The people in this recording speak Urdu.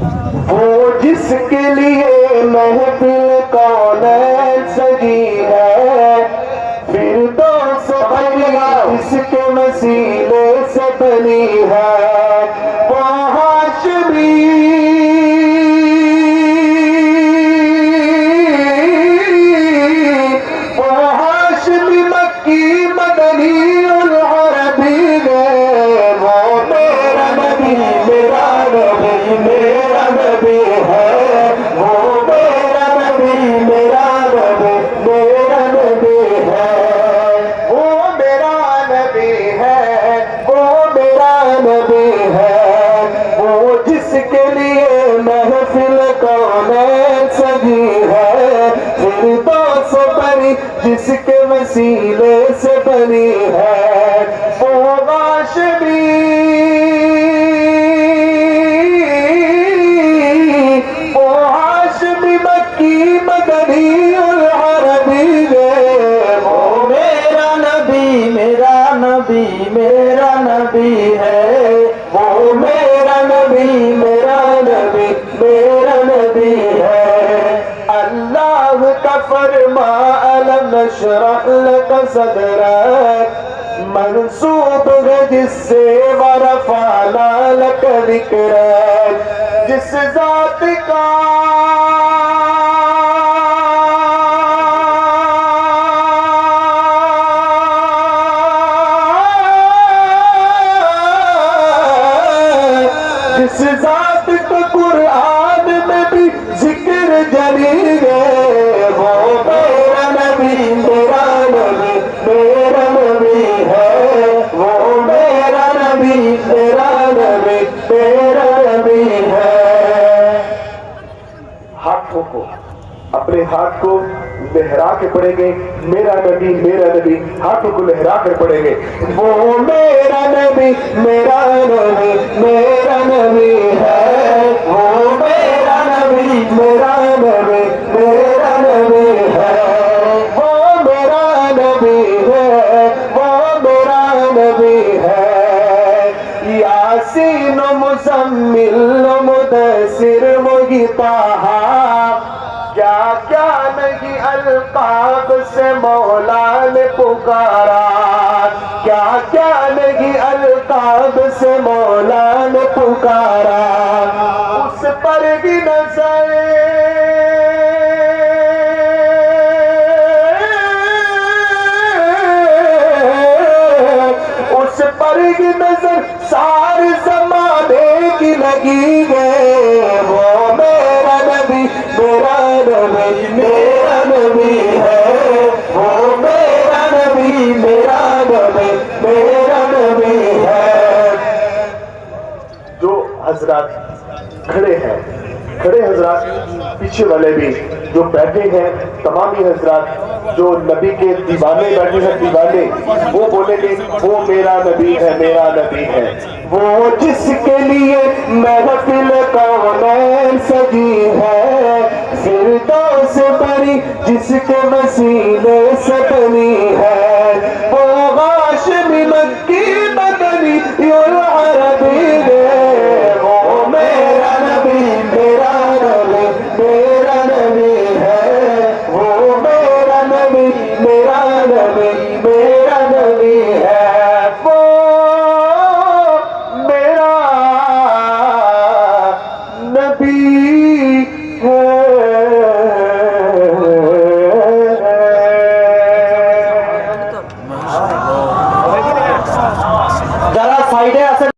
وہ جس کے لیے محفل کون سجی ہے؟ پھر تو بنی جس کے مسیلے سے بنی کے وسیلے سے بنی ہے وہ ہاشمی وہ ہاشمی مکی مدنی العربی ہے وہ میرا نبی میرا نبی میرا نبی اللہ کا فرما علم نشرح لك صدرك منصوب ہے جس سے ورفعنا لك ذکرك جس ذات کا جس ذات کا قرآن میں ہاتھ کو لہرا کے پڑھیں گے، میرا نبی میرا نبی ہاتھوں کو لہرا کر پڑھیں گے۔ وہ میرا نبی میرا نبی میرا نبی ہے۔ وہ میرا نبی میرا نبی میرا نبی ہے۔ وہ میرا نبی ہے، وہ میرا نبی ہے۔ یاسین و مزمل، مدثر وہی کیا کیا نہیں، القاب سے مولا نے پکارا۔ کیا کیا نہیں، القاب سے مولا نے پکارا۔ اس پر بھی نظر۔ اس پر کی نظر۔ سارے زمانے کی لگی ہے، وہ میرا میرا نبی ہے جو حضرات کھڑے ہیں، کھڑے حضرات پیچھے والے بھی جو بیٹھے ہیں تمام ہی حضرات جو نبی کے دیوانے بیٹھے ہیں، دیوانے، وہ بولے گے وہ میرا نبی ہے، میرا نبی ہے۔ وہ جس کے لیے محفل کون سجی ہے، فردوس بری جس کے وسیلے سے بنی ہے۔